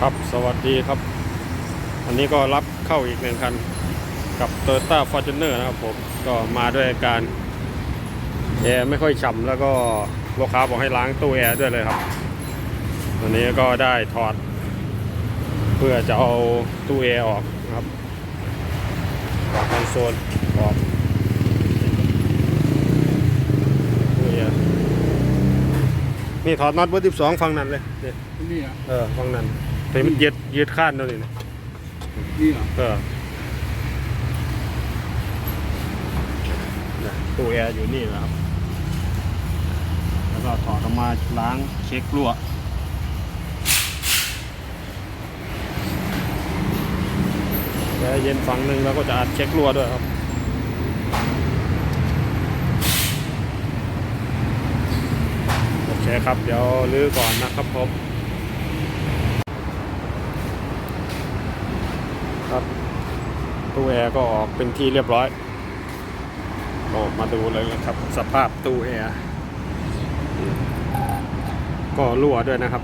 ครับสวัสดีครับ อันนี้ก็รับเข้าอีกหนึ่งคัน กับ t o y o t a Fortuner นะครับผมก็มาด้วยอาการแอร์ไม่ค่อยฉ่ำแล้วก็ลูกค้าบอกให้ล้างตู้แอร์ด้วยเลยครับวันนี้ก็ได้ถอด เพื่อจะเอาตู้แอร์ออกนะครับถอดคอนโซลออกตู้แอร์นี่ถอดน็อตเบอร์สิบสองฟังนั้นเลยนี่นี่อะเออฟังนั้น แต่มันยืดยืดข้านนั่นนี่นะนี่อะเออเนี่ยตู้แอร์อยู่นี่นะครับ แล้วก็ถอดออกมาล้างเช็ครั่วแอร์เย็นฝั่งหนึ่งแล้วก็จะอัดเช็ครั่วด้วยครับโอเคครับ เดี๋ยวลื้อก่อนนะครับผม ครับ ตู้แอร์ก็ออกเป็นที่เรียบร้อยก็มาดูเลยนะครับ สภาพตู้แอร์ก็รั่วด้วยนะครับ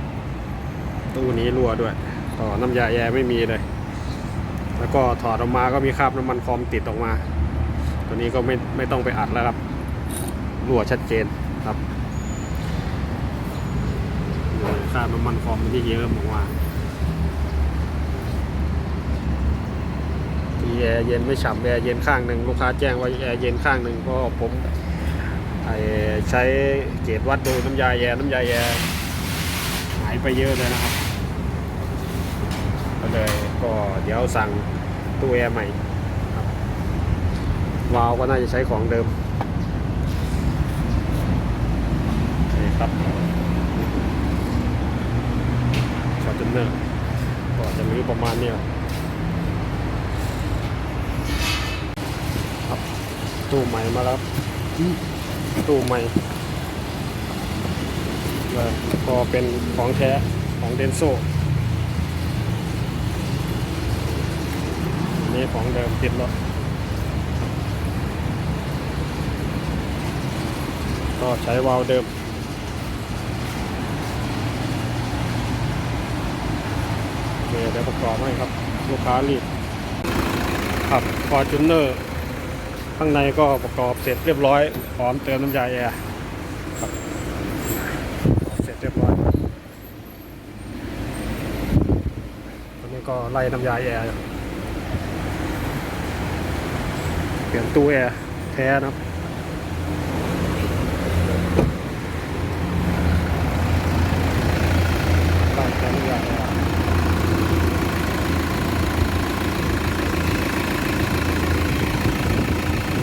ตู้นี้รั่วด้วยก็น้ำยาแอร์ไม่มีเลย แล้วก็ถอดออกมาก็มีคราบน้ำมันฟอมติดออกมา ตัวนี้ก็ไม่ไม่ต้องไปอัดแล้วครับรั่วชัดเจนครับคราบน้ำมันฟอมที่เยิ้มออกมาีแอร์เย็นไม่ฉ่ำแอร์เย็นข้างหนึ่งลูกค้าแจ้งว่าแอร์เย็นข้างหนึ่งก็ผมใช้เกจวัดดูน้ำยาแอร์น้ำยาแอร์หายไปเยอะเลยนะครับก็เลยก็เดี๋ยวสั่งตู้แอร์ใหม่ครับวาล์วก็น่าจะใช้ของเดิมนี่ครับฟอร์จูเนอร์ก็จะมีประมาณเนี้ ตู้ใหม่มาแล้วตู้ใหม่เลยก็เป็นของแท้ของเดนโซอันนี้ของเดิมติดรถก็ใช้วาล์วเดิมเดี๋ยวประกอบให้ครับ ลูกค้ารีบครับฟอร์จูเนอร์ ข้างในก็ประกอบเสร็จเรียบร้อยพร้อมเติมน้ำยาแอร์เสร็จเรียบร้อยตอนนี้ก็ไล่น้ำยาแอร์เปลี่ยนตู้แอร์แท้นะครับไล่แท้น้ำยาแอร์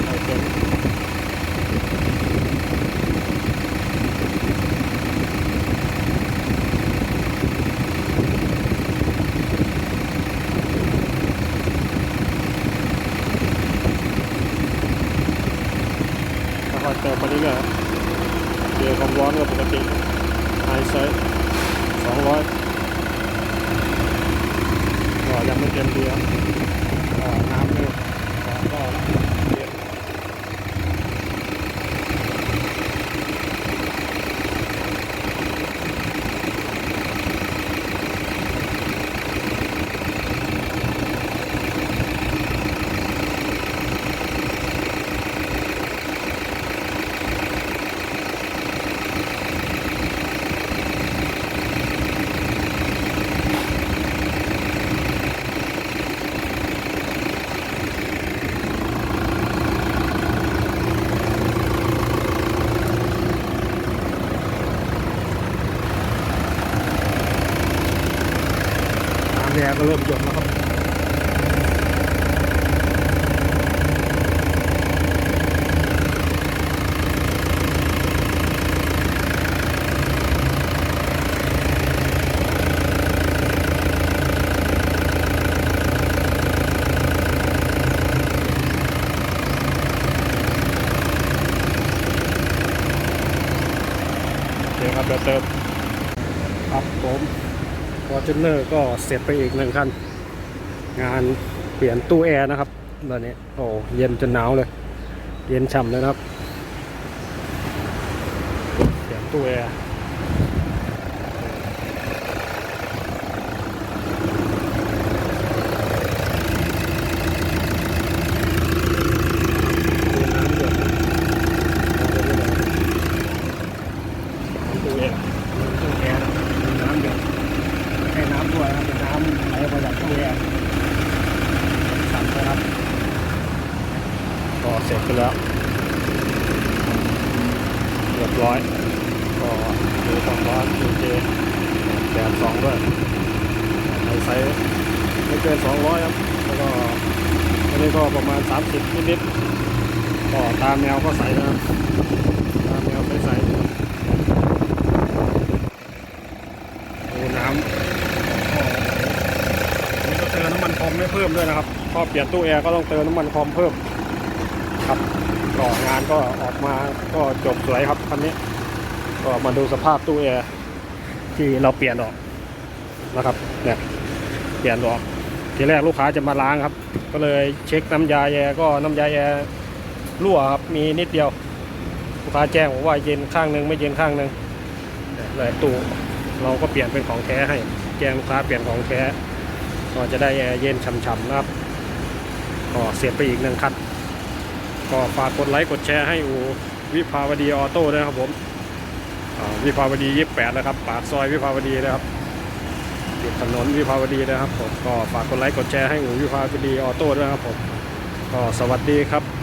ไล่เต็ม ค่ อยเติมไปเรื่อยๆเจอความร้อนก็ปกติไฮไซส์สองร้อยก็ยังไม่เต็มเดียวบก็น้ำเนี่ยก็เย็นน้ำ แดงก็เริ่มหยดแล้วครับโอเคครับเดี๋ยวเติมครับผม ฟอร์จูเนอร์ก็เสร็จไปอีกหนึ่งคัน งานเปลี่ยนตู้แอร์นะครับตอนนี้โอ้เย็นจนหนาวเลย เย็นฉ่ำเลยนะครับ เปลี่ยนตู้แอร์ตู้แอร์ กตู้แอร์สั่นนะครับก็เสร็จไปแล้วเรียบร้อย ก็ดูความร้อนโอเคแปดสองด้วยในไซส์ไม่เกินสองร้อยครับแล้วก็อันนี้ก็ประมาณ30นิดๆก็ตามแนวก็ใสนะครับตามแนวใสๆดูน้ำนี่ก็เติมน้ำมันคอมไม่เพิ่ม ด้วยนะครับพอเปลี่ยนตู้แอร์ก็ต้องเติมน้ำมันคอมเพิ่มครับก็งานก็ออกมาก็จบสวยครับคันนี้ ก็มาดูสภาพตู้แอร์ที่เราเปลี่ยนออกนะครับเนี่ยเปลี่ยนออกทีแรกลูกค้าจะมาล้างครับ ก็เลยเช็คน้ำยาแอร์ก็น้ำยาแอร์รั่วครับมีนิดเดียว ลูกค้าแจ้งบอกว่าเย็นข้างหนึ่งไม่เย็นข้างหนึ่งเลยตู้เราก็เปลี่ยนเป็นของแท้ให้ แจ้งลูกค้าเปลี่ยนของแท้ ก็จะได้แอร์เย็นฉ่ำๆนะครับ ก็เสียบไปอีกหนึ่งคันก็ฝากกดไลค์กดแชร์ให้อูวิภาวดีออโต้ด้วยนะครับผมอวิภาวดียี่สิบแปดนะครับ ปากซอยวิภาวดีนะครับอยู่ถนนวิภาวดีนะครับผมก็ฝากกดไลค์กดแชร์ให้อูวิภาวดีออโต้ด้วยนะครับผมก็สวัสดีครับ